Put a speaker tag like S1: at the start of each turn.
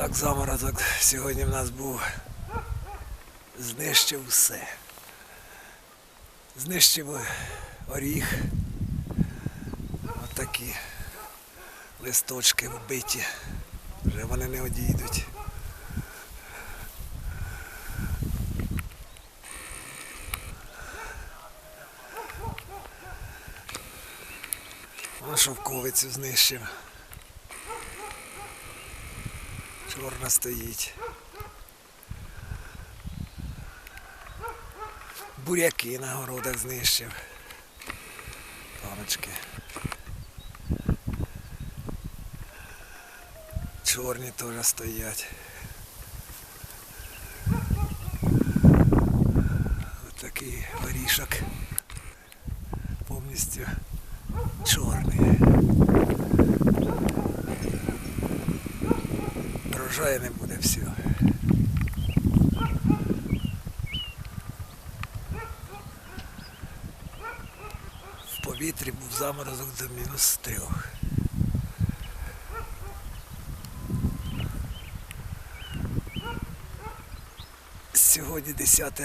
S1: Так заморозок сьогодні в нас був. Знищив все. Знищив оріг. Отакі листочки вбиті. Вже вони не одійдуть. Шовковицю знищив. Чорна стоїть. Буряки на городах знищив. Паночки. Чорні теж стоять. Отакий горішок. Повністю чорний. Врожаю не буде все. В повітрі був заморозок до мінус трьох. Сьогодні 10